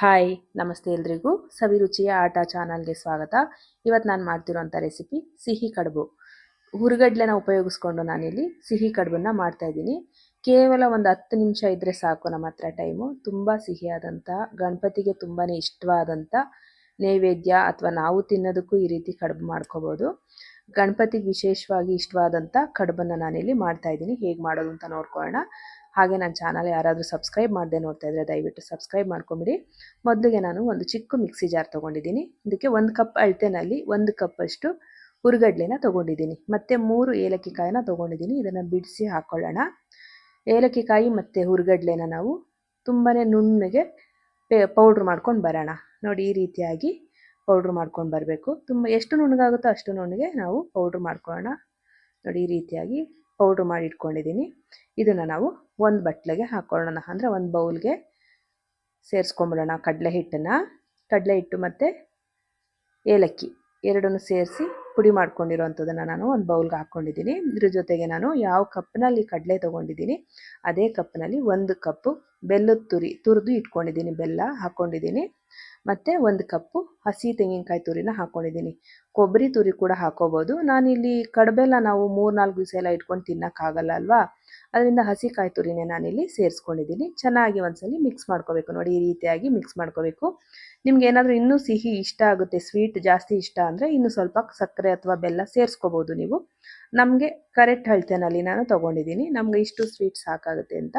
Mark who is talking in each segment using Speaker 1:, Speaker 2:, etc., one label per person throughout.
Speaker 1: Hi ನಮಸ್ತೆ ಎಲ್ರಿಗೂ. ಸವಿರುಚಿಯ ಆಟ ಚಾನಲ್ಗೆ ಸ್ವಾಗತ. ಇವತ್ತು ನಾನು ಮಾಡ್ತಿರೋಂಥ ರೆಸಿಪಿ ಸಿಹಿ ಕಡುಬು. ಹುರುಗಡ್ಲೆನ ಉಪಯೋಗಿಸ್ಕೊಂಡು ನಾನಿಲ್ಲಿ ಸಿಹಿ ಕಡುಬನ್ನ ಮಾಡ್ತಾ ಇದ್ದೀನಿ. ಕೇವಲ ಒಂದು ಹತ್ತು ನಿಮಿಷ ಇದ್ದರೆ ಸಾಕು ನಮ್ಮ ಹತ್ರ ಟೈಮು. ತುಂಬ ಸಿಹಿಯಾದಂಥ ಗಣಪತಿಗೆ ತುಂಬಾ ಇಷ್ಟವಾದಂಥ ನೈವೇದ್ಯ ಅಥವಾ ನಾವು ತಿನ್ನೋದಕ್ಕೂ ಈ ರೀತಿ ಕಡುಬು ಮಾಡ್ಕೋಬೋದು. ಗಣಪತಿಗೆ ವಿಶೇಷವಾಗಿ ಇಷ್ಟವಾದಂಥ ಕಡುಬನ್ನು ನಾನಿಲ್ಲಿ ಮಾಡ್ತಾ ಇದ್ದೀನಿ. ಹೇಗೆ ಮಾಡೋದು ಅಂತ ನೋಡ್ಕೊಳ್ಳೋಣ. ಹಾಗೆ ನನ್ನ ಚಾನಲ್ ಯಾರಾದರೂ ಸಬ್ಸ್ಕ್ರೈಬ್ ಮಾಡದೆ ನೋಡ್ತಾ ಇದ್ದರೆ ದಯವಿಟ್ಟು ಸಬ್ಸ್ಕ್ರೈಬ್ ಮಾಡ್ಕೊಂಬಿಡಿ. ಮೊದಲಿಗೆ ನಾನು ಒಂದು ಚಿಕ್ಕ ಮಿಕ್ಸಿ ಜಾರ್ ತೊಗೊಂಡಿದ್ದೀನಿ. ಇದಕ್ಕೆ ಒಂದು ಕಪ್ ಅಳತೆನಲ್ಲಿ ಒಂದು ಕಪ್ಪಷ್ಟು ಹುರುಗಡ್ಲೆನ ತೊಗೊಂಡಿದ್ದೀನಿ. ಮತ್ತು ಮೂರು ಏಲಕ್ಕಿ ಕಾಯಿನ ತೊಗೊಂಡಿದ್ದೀನಿ. ಇದನ್ನು ಬಿಡಿಸಿ ಹಾಕ್ಕೊಳ್ಳೋಣ ಏಲಕ್ಕಿ ಕಾಯಿ ಮತ್ತು ಹುರುಗಡ್ಲೆನ ನಾವು ತುಂಬಾ ನುಣ್ಣಗೆ ಪೇ ಪೌಡ್ರ್ ಮಾಡ್ಕೊಂಡು ಬರೋಣ. ನೋಡಿ ಈ ರೀತಿಯಾಗಿ ಪೌಡ್ರ್ ಮಾಡ್ಕೊಂಡು ಬರಬೇಕು. ತುಂಬ ಎಷ್ಟು ನುಣ್ಣಗಾಗುತ್ತೋ ಅಷ್ಟು ನುಣ್ಣಗೆ ನಾವು ಪೌಡ್ರ್ ಮಾಡ್ಕೊಳ್ಳೋಣ. ನೋಡಿ ಈ ರೀತಿಯಾಗಿ ಪೌಡ್ರ್ ಮಾಡಿ ಇಟ್ಕೊಂಡಿದ್ದೀನಿ. ಇದನ್ನು ನಾವು ಒಂದು ಬಟ್ಲಿಗೆ ಹಾಕ್ಕೊಳ್ಳೋಣ ಅಂದರೆ ಒಂದು ಬೌಲ್ಗೆ ಸೇರಿಸ್ಕೊಂಬಿಡೋಣ. ಕಡಲೆ ಹಿಟ್ಟನ್ನು. ಕಡಲೆ ಹಿಟ್ಟು ಮತ್ತು ಏಲಕ್ಕಿ. ಎರಡನ್ನು ಸೇರಿಸಿ ಪುಡಿ ಮಾಡ್ಕೊಂಡಿರೋವಂಥದ್ದನ್ನು ನಾನು ಒಂದು ಬೌಲ್ಗೆ ಹಾಕ್ಕೊಂಡಿದ್ದೀನಿ ಇದ್ರ ಜೊತೆಗೆ ನಾನು ಯಾವ ಕಪ್ನಲ್ಲಿ ಕಡಲೆ ತೊಗೊಂಡಿದ್ದೀನಿ, ಅದೇ ಕಪ್ನಲ್ಲಿ ಒಂದು ಕಪ್ಪು ಬೆಲ್ಲದ ತುರಿ ತುರಿದು ಇಟ್ಕೊಂಡಿದ್ದೀನಿ, ಬೆಲ್ಲ ಹಾಕ್ಕೊಂಡಿದ್ದೀನಿ ಮತ್ತು ಒಂದು ಕಪ್ಪು ಹಸಿ ತೆಂಗಿನಕಾಯಿ ತುರಿನ ಹಾಕ್ಕೊಂಡಿದ್ದೀನಿ ಕೊಬ್ಬರಿ ತುರಿ ಕೂಡ ಹಾಕ್ಕೋಬೋದು ನಾನಿಲ್ಲಿ ಕಡಬೆಲ್ಲ ನಾವು ಮೂರು ನಾಲ್ಕು ದಿವಸ ಎಲ್ಲ ಇಟ್ಕೊಂಡು ತಿನ್ನೋಕ್ಕಾಗಲ್ಲ ಅಲ್ವಾ? ಅದರಿಂದ ಹಸಿ ಕಾಯಿ ತುರಿನೇ ನಾನಿಲ್ಲಿ ಸೇರಿಸ್ಕೊಂಡಿದ್ದೀನಿ. ಚೆನ್ನಾಗಿ ಒಂದ್ಸಲಿ ಮಿಕ್ಸ್ ಮಾಡ್ಕೋಬೇಕು ನೋಡಿ, ಈ ರೀತಿಯಾಗಿ ಮಿಕ್ಸ್ ಮಾಡ್ಕೋಬೇಕು. ನಿಮ್ಗೆ ಏನಾದರೂ ಇನ್ನೂ ಸಿಹಿ ಇಷ್ಟ ಆಗುತ್ತೆ ಸ್ವೀಟ್ ಜಾಸ್ತಿ ಇಷ್ಟ ಅಂದರೆ ಇನ್ನೂ ಸ್ವಲ್ಪ ಸಕ್ಕರೆ ಅಥವಾ ಬೆಲ್ಲ ಸೇರಿಸ್ಕೋಬೋದು ನೀವು. ನಮಗೆ ಕರೆಕ್ಟ್ ಅಳತೆನಲ್ಲಿ ನಾನು ತೊಗೊಂಡಿದ್ದೀನಿ. ನಮಗೆ ಇಷ್ಟು ಸ್ವೀಟ್ ಸಾಕಾಗುತ್ತೆ ಅಂತ.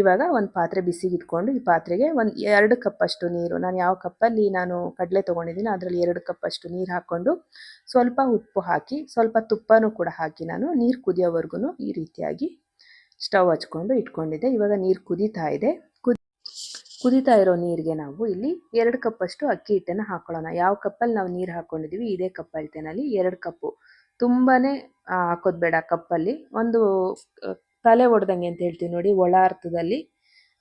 Speaker 1: ಇವಾಗ ಒಂದು ಪಾತ್ರೆ ಬಿಸಿಗೆ ಇಟ್ಕೊಂಡು ಈ ಪಾತ್ರೆಗೆ ಒಂದು ಎರಡು ಕಪ್ಪಷ್ಟು ನೀರು, ನಾನು ಯಾವ ಕಪ್ಪಲ್ಲಿ ನಾನು ಕಡಲೆ ತೊಗೊಂಡಿದ್ದೀನಿ ಅದರಲ್ಲಿ ಎರಡು ಕಪ್ಪಷ್ಟು ನೀರು ಹಾಕ್ಕೊಂಡು ಸ್ವಲ್ಪ ಉಪ್ಪು ಹಾಕಿ, ಸ್ವಲ್ಪ ತುಪ್ಪನೂ ಕೂಡ ಹಾಕಿ ನಾನು ನೀರು ಕುದಿಯೋವರೆಗೂ ಈ ರೀತಿಯಾಗಿ ಸ್ಟವ್ ಹಚ್ಕೊಂಡು ಇಟ್ಕೊಂಡಿದ್ದೆ. ಇವಾಗ ನೀರು ಕುದೀತಾ ಇದೆ. ಕುದಿ, ಕುದೀತಾ ಇರೋ ನೀರಿಗೆ ನಾವು ಇಲ್ಲಿ ಎರಡು ಕಪ್ಪಷ್ಟು ಅಕ್ಕಿ ಹಿಟ್ಟನ್ನು ಹಾಕೊಳ್ಳೋಣ. ಯಾವ ಕಪ್ಪಲ್ಲಿ ನಾವು ನೀರು ಹಾಕ್ಕೊಂಡಿದ್ದೀವಿ ಇದೇ ಕಪ್ ಅಳತೆನಲ್ಲಿ ಎರಡು ಕಪ್ಪು. ತುಂಬಾ ಹಾಕೋದು ಬೇಡ ಕಪ್ಪಲ್ಲಿ. ಒಂದು ತಲೆ ಒಡೆದಂಗೆ ಅಂತ ಹೇಳ್ತೀವಿ ನೋಡಿ, ಒಳ ಅರ್ಥದಲ್ಲಿ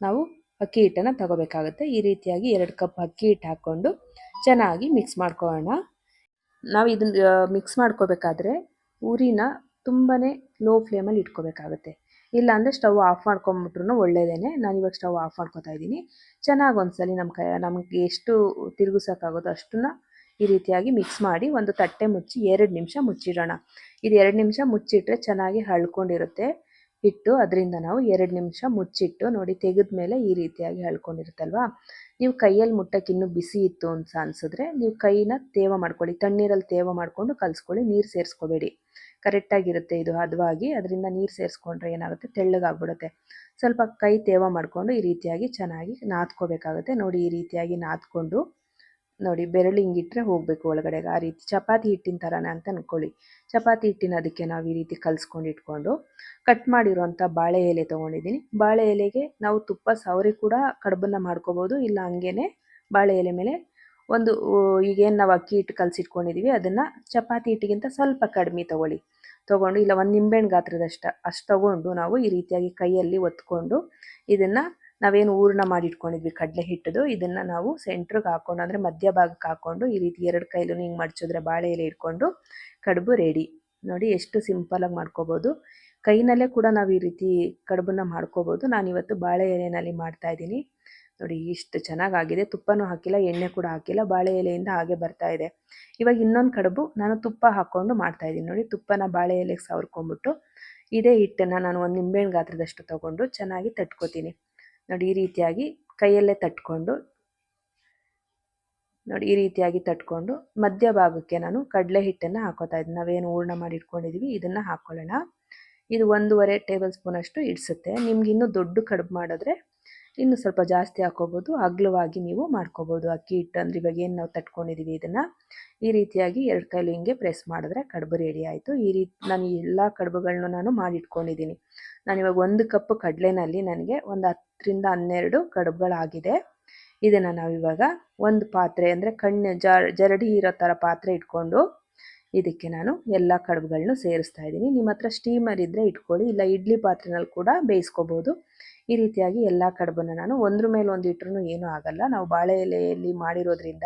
Speaker 1: ನಾವು ಅಕ್ಕಿ ಹಿಟ್ಟನ್ನು ತಗೋಬೇಕಾಗುತ್ತೆ. ಈ ರೀತಿಯಾಗಿ ಎರಡು ಕಪ್ ಅಕ್ಕಿ ಹಿಟ್ಟು ಹಾಕ್ಕೊಂಡು ಚೆನ್ನಾಗಿ ಮಿಕ್ಸ್ ಮಾಡ್ಕೊಳ್ಳೋಣ. ನಾವು ಇದನ್ನ ಮಿಕ್ಸ್ ಮಾಡ್ಕೋಬೇಕಾದ್ರೆ ಉರಿನ ತುಂಬಾ ಲೋ ಫ್ಲೇಮಲ್ಲಿ ಇಟ್ಕೋಬೇಕಾಗುತ್ತೆ. ಇಲ್ಲಾಂದರೆ ಸ್ಟವ್ ಆಫ್ ಮಾಡ್ಕೊಂಬಿಟ್ರು ಒಳ್ಳೆಯದೇ ನಾನು ಇವಾಗ ಸ್ಟವ್ ಆಫ್ ಮಾಡ್ಕೊತಾ ಇದ್ದೀನಿ. ಚೆನ್ನಾಗಿ ಒಂದ್ಸಲಿ ನಮ್ಮ ಕೈ, ನಮಗೆ ಎಷ್ಟು ತಿರುಗಿಸೋಕ್ಕಾಗೋದು ಅಷ್ಟನ್ನ ಈ ರೀತಿಯಾಗಿ ಮಿಕ್ಸ್ ಮಾಡಿ ಒಂದು ತಟ್ಟೆ ಮುಚ್ಚಿ ಎರಡು ನಿಮಿಷ ಮುಚ್ಚಿಡೋಣ. ಇದು ಎರಡು ನಿಮಿಷ ಮುಚ್ಚಿಟ್ರೆ ಚೆನ್ನಾಗಿ ಹಳ್ಕೊಂಡಿರುತ್ತೆ. ಹಿಟ್ಟು ಅದರಿಂದ ನಾವು ಎರಡು ನಿಮಿಷ ಮುಚ್ಚಿಟ್ಟು ನೋಡಿ ತೆಗೆದ ಮೇಲೆ ಈ ರೀತಿಯಾಗಿ ಹಳ್ಕೊಂಡಿರುತ್ತಲ್ವಾ? ನೀವು ಕೈಯಲ್ಲಿ ಮುಟ್ಟಕ್ಕೆ ಇನ್ನೂ ಬಿಸಿ ಇತ್ತು ಅಂತ ಅನ್ಸಿದ್ರೆ ನೀವು ಕೈನ ತೇವ ಮಾಡ್ಕೊಳ್ಳಿ. ತಣ್ಣೀರಲ್ಲಿ ತೇವ ಮಾಡಿಕೊಂಡು ಕಲಿಸ್ಕೊಳ್ಳಿ. ನೀರು ಸೇರಿಸ್ಕೋಬೇಡಿ. ಕರೆಕ್ಟಾಗಿರುತ್ತೆ ಇದು ಹದವಾಗಿ, ಅದರಿಂದ ನೀರು ಸೇರಿಸ್ಕೊಂಡ್ರೆ ಏನಾಗುತ್ತೆ? ತೆಳ್ಳಗಾಗ್ಬಿಡುತ್ತೆ. ಸ್ವಲ್ಪ ಕೈ ತೇವ ಮಾಡಿಕೊಂಡು ಈ ರೀತಿಯಾಗಿ ಚೆನ್ನಾಗಿ ನಾದ್ಕೋಬೇಕಾಗುತ್ತೆ. ನೋಡಿ, ಈ ರೀತಿಯಾಗಿ ನಾದ್ಕೊಂಡು ನೋಡಿ, ಬೆರಳು ಹಿಂಗಿಟ್ರೆ ಹೋಗಬೇಕು ಒಳಗಡೆಗೆ ಆ ರೀತಿ ಚಪಾತಿ ಹಿಟ್ಟಿನ ಥರನೇ ಅಂತ ಅಂದ್ಕೊಳ್ಳಿ ಚಪಾತಿ ಹಿಟ್ಟಿನ ಅದಕ್ಕೆ ನಾವು ಈ ರೀತಿ ಕಲಿಸ್ಕೊಂಡು ಇಟ್ಕೊಂಡು ಕಟ್ ಮಾಡಿರುವಂಥ ಬಾಳೆ ಎಲೆ ತೊಗೊಂಡಿದ್ದೀನಿ. ಬಾಳೆ ಎಲೆಗೆ ನಾವು ತುಪ್ಪ, ಸವರಿ ಕೂಡ ಕಡುಬನ್ನು ಮಾಡ್ಕೋಬೋದು. ಇಲ್ಲ ಹಂಗೇನೆ ಬಾಳೆ ಎಲೆ ಮೇಲೆ ಒಂದು ಈಗೇನು ನಾವು ಅಕ್ಕಿ ಹಿಟ್ಟು ಕಲಸಿಟ್ಕೊಂಡಿದ್ದೀವಿ ಅದನ್ನು ಚಪಾತಿ ಹಿಟ್ಟಿಗಿಂತ ಸ್ವಲ್ಪ ಕಡಿಮೆ ತೊಗೊಳ್ಳಿ. ತೊಗೊಂಡು, ಇಲ್ಲ ಒಂದು ನಿಂಬೆಹಣ್ಣು ಗಾತ್ರದಷ್ಟು, ಅಷ್ಟು ತೊಗೊಂಡು ನಾವು ಈ ರೀತಿಯಾಗಿ ಕೈಯಲ್ಲಿ ಒತ್ಕೊಂಡು ಇದನ್ನು ನಾವೇನು ಹೂರ್ಣ ಮಾಡಿಟ್ಕೊಂಡಿದ್ವಿ ಕಡಲೆ ಹಿಟ್ಟದು, ಇದನ್ನು ನಾವು ಸೆಂಟ್ರಿಗೆ ಹಾಕ್ಕೊಂಡು ಅಂದರೆ ಮಧ್ಯ ಭಾಗಕ್ಕೆ ಹಾಕ್ಕೊಂಡು ಈ ರೀತಿ ಎರಡು ಕೈಲೂ ಹಿಂಗೆ ಮಡಚಿದ್ರೆ ಬಾಳೆ ಎಲೆ ಇಟ್ಕೊಂಡು ಕಡುಬು ರೆಡಿ ನೋಡಿ, ಎಷ್ಟು ಸಿಂಪಲಾಗಿ ಮಾಡ್ಕೋಬೋದು. ಕೈನಲ್ಲೇ ಕೂಡ ನಾವು ಈ ರೀತಿ ಕಡುಬನ್ನ ಮಾಡ್ಕೋಬೋದು. ನಾನಿವತ್ತು ಬಾಳೆ ಎಲೆಯಲ್ಲಿ ಮಾಡ್ತಾ ಇದ್ದೀನಿ. ನೋಡಿ, ಇಷ್ಟು ಚೆನ್ನಾಗಾಗಿದೆ ತುಪ್ಪನೂ ಹಾಕಿಲ್ಲ, ಎಣ್ಣೆ ಕೂಡ ಹಾಕಿಲ್ಲ. ಬಾಳೆ ಎಲೆಯಿಂದ ಹಾಗೆ ಬರ್ತಾ ಇದೆ. ಇವಾಗ ಇನ್ನೊಂದು ಕಡುಬು ನಾನು ತುಪ್ಪ ಹಾಕ್ಕೊಂಡು ಮಾಡ್ತಾ ಇದ್ದೀನಿ. ನೋಡಿ, ತುಪ್ಪನ ಬಾಳೆ ಎಲೆಗೆ ಸವರ್ಕೊಂಡ್ಬಿಟ್ಟು ಇದೇ ಹಿಟ್ಟನ್ನು ನಾನು ಒಂದು ನಿಂಬೆಹಣ್ಣು ಗಾತ್ರದಷ್ಟು ತೊಗೊಂಡು ಚೆನ್ನಾಗಿ ತಟ್ಕೋತೀನಿ. ನೋಡಿ, ಈ ರೀತಿಯಾಗಿ ಕೈಯಲ್ಲೇ ತಟ್ಕೊಂಡು, ನೋಡಿ, ಈ ರೀತಿಯಾಗಿ ತಟ್ಕೊಂಡು ಮಧ್ಯ ಭಾಗಕ್ಕೆ ನಾನು ಕಡಲೆ ಹಿಟ್ಟನ್ನು ಹಾಕೋತಾ ಇದ್ದೀನಿ. ನಾವೇನು ಹೂರ್ಣ ಮಾಡಿ ಇಟ್ಕೊಂಡಿದ್ದೀವಿ ಇದನ್ನು ಹಾಕ್ಕೊಳ್ಳೋಣ ಇದು ಒಂದೂವರೆ ಟೇಬಲ್ ಸ್ಪೂನಷ್ಟು ಇಡಿಸುತ್ತೆ. ನಿಮ್ಗೆ ಇನ್ನೂ ದೊಡ್ಡ ಕಡುಬು ಮಾಡಿದ್ರೆ ಇನ್ನು ಸ್ವಲ್ಪ ಜಾಸ್ತಿ ಹಾಕೋಬೋದು ಅಗ್ಲವಾಗಿ ನೀವು ಮಾಡ್ಕೋಬೋದು. ಅಕ್ಕಿ ಹಿಟ್ಟು ಅಂದರೆ ಇವಾಗ ಏನು ನಾವು ತಟ್ಕೊಂಡಿದ್ದೀವಿ ಇದನ್ನು. ಈ ರೀತಿಯಾಗಿ ಎರಡು ಕೈಲು ಹಿಂಗೆ ಪ್ರೆಸ್ ಮಾಡಿದ್ರೆ ಕಡುಬು ರೆಡಿ ಆಯಿತು. ಈ ರೀತಿ ನಾನು ಎಲ್ಲ ಕಡುಬುಗಳನ್ನೂ ನಾನು ಮಾಡಿಟ್ಕೊಂಡಿದ್ದೀನಿ. ಇವಾಗ ಒಂದು ಕಪ್ ಕಡಲೆನಲ್ಲಿ ನನಗೆ ಒಂದು ಹತ್ತರಿಂದ ಹನ್ನೆರಡು ಕಡುಬುಗಳಾಗಿದೆ. ಇದನ್ನು ನಾವಿವಾಗ ಒಂದು ಪಾತ್ರೆ ಅಂದರೆ ಕಣ್ಣು ಜರಡಿ ಇರೋ ಥರ ಪಾತ್ರೆ ಇಟ್ಕೊಂಡು ಇದಕ್ಕೆ ನಾನು ಎಲ್ಲ ಕಡುಬುಗಳನ್ನೂ ಸೇರಿಸ್ತಾ ಇದ್ದೀನಿ. ನಿಮ್ಮ ಹತ್ರ ಸ್ಟೀಮರ್ ಇದ್ದರೆ ಇಟ್ಕೊಳ್ಳಿ, ಇಲ್ಲ ಇಡ್ಲಿ ಪಾತ್ರೆನಲ್ಲಿ ಕೂಡ ಬೇಯಿಸ್ಕೋಬೋದು. ಈ ರೀತಿಯಾಗಿ ಎಲ್ಲ ಕಡುಬನ್ನು ನಾನು ಒಂದ್ರ ಮೇಲೆ ಒಂದು ಇಟ್ಟರು ಏನೂ ಆಗಲ್ಲ. ನಾವು ಬಾಳೆ ಎಲೆಯಲ್ಲಿ ಮಾಡಿರೋದ್ರಿಂದ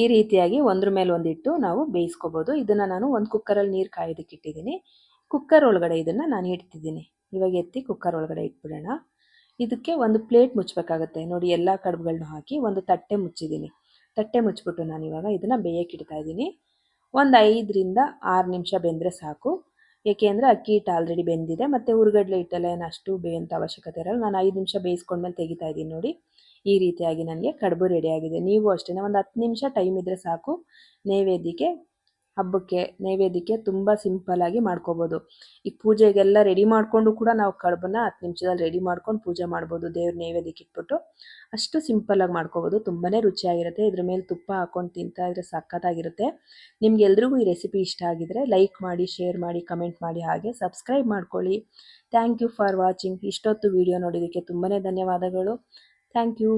Speaker 1: ಈ ರೀತಿಯಾಗಿ ಒಂದ್ರ ಮೇಲೆ ಒಂದಿಟ್ಟು ನಾವು ಬೇಯಿಸ್ಕೋಬೋದು. ಇದನ್ನು ನಾನು ಒಂದು ಕುಕ್ಕರಲ್ಲಿ ನೀರು ಕಾಯೋದಕ್ಕೆ ಇಟ್ಟಿದ್ದೀನಿ. ಕುಕ್ಕರ್ ಒಳಗಡೆ ಇದನ್ನು ನಾನು ಇಡ್ತಿದ್ದೀನಿ. ಇವಾಗ ಎತ್ತಿ ಕುಕ್ಕರ್ ಒಳಗಡೆ ಇಟ್ಬಿಡೋಣ. ಇದಕ್ಕೆ ಒಂದು ಪ್ಲೇಟ್ ಮುಚ್ಚಬೇಕಾಗುತ್ತೆ. ನೋಡಿ, ಎಲ್ಲ ಕಡುಬುಗಳನ್ನ ಹಾಕಿ ಒಂದು ತಟ್ಟೆ ಮುಚ್ಚಿದ್ದೀನಿ. ತಟ್ಟೆ ಮುಚ್ಚಿಬಿಟ್ಟು ನಾನು ಇವಾಗ ಇದನ್ನು ಬೇಯಕ್ಕೆ ಇಡ್ತಾ ಇದ್ದೀನಿ. ಒಂದು ಐದರಿಂದ ಆರು ನಿಮಿಷ ಬೆಂದರೆ ಸಾಕು. ಏಕೆ ಅಂದರೆ ಅಕ್ಕಿ ಹಿಟ್ಟು ಆಲ್ರೆಡಿ ಬೆಂದಿದೆ, ಮತ್ತು ಹುರ್ಗಡ್ಲೆ ಹಿಟ್ಟೆಲ್ಲ ಏನು ಅಷ್ಟು ಬೇಯಂತ ಅವಶ್ಯಕತೆ ಇರಲ್ಲ. ನಾನು ಐದು ನಿಮಿಷ ಬೇಯಿಸ್ಕೊಂಡ್ಮೇಲೆ ತೆಗಿತಾ ಇದ್ದೀನಿ ನೋಡಿ. ಈ ರೀತಿಯಾಗಿ ನನಗೆ ಕಡುಬು ರೆಡಿಯಾಗಿದೆ ನೀವು ಅಷ್ಟೇ ಒಂದು ಹತ್ತು ನಿಮಿಷ ಟೈಮ್ ಇದ್ದರೆ ಸಾಕು. ನೈವೇದ್ಯಕ್ಕೆ ಹಬ್ಬಕ್ಕೆ ನೈವೇದ್ಯಕ್ಕೆ ತುಂಬ ಸಿಂಪಲ್ಲಾಗಿ ಮಾಡ್ಕೋಬೋದು. ಈಗ ಪೂಜೆಗೆಲ್ಲ ರೆಡಿ ಮಾಡಿಕೊಂಡು ಕೂಡ ನಾವು ಕಡುಬನ್ನ ಹತ್ತು ನಿಮಿಷದಲ್ಲಿ ರೆಡಿ ಮಾಡ್ಕೊಂಡು ಪೂಜೆ ಮಾಡ್ಬೋದು. ದೇವ್ರ ನೈವೇದ್ಯಕ್ಕೆ ಇಟ್ಬಿಟ್ಟು ಅಷ್ಟು ಸಿಂಪಲ್ಲಾಗಿ ಮಾಡ್ಕೋಬೋದು. ತುಂಬಾ ರುಚಿಯಾಗಿರುತ್ತೆ. ಇದ್ರ ಮೇಲೆ ತುಪ್ಪ ಹಾಕೊಂಡು ತಿಂತಾ ಇದ್ರೆ ಸಖತ್ತಾಗಿರುತ್ತೆ. ನಿಮ್ಗೆ ಎಲ್ರಿಗೂ ಈ ರೆಸಿಪಿ ಇಷ್ಟ ಆಗಿದ್ರೆ ಲೈಕ್ ಮಾಡಿ ಶೇರ್ ಮಾಡಿ ಕಮೆಂಟ್ ಮಾಡಿ ಹಾಗೆ ಸಬ್ಸ್ಕ್ರೈಬ್ ಮಾಡ್ಕೊಳ್ಳಿ. ಥ್ಯಾಂಕ್ ಯು ಫಾರ್ ವಾಚಿಂಗ್ ಇಷ್ಟೊತ್ತು ವಿಡಿಯೋ ನೋಡಿದ್ದಕ್ಕೆ ತುಂಬಾ ಧನ್ಯವಾದಗಳು. Thank you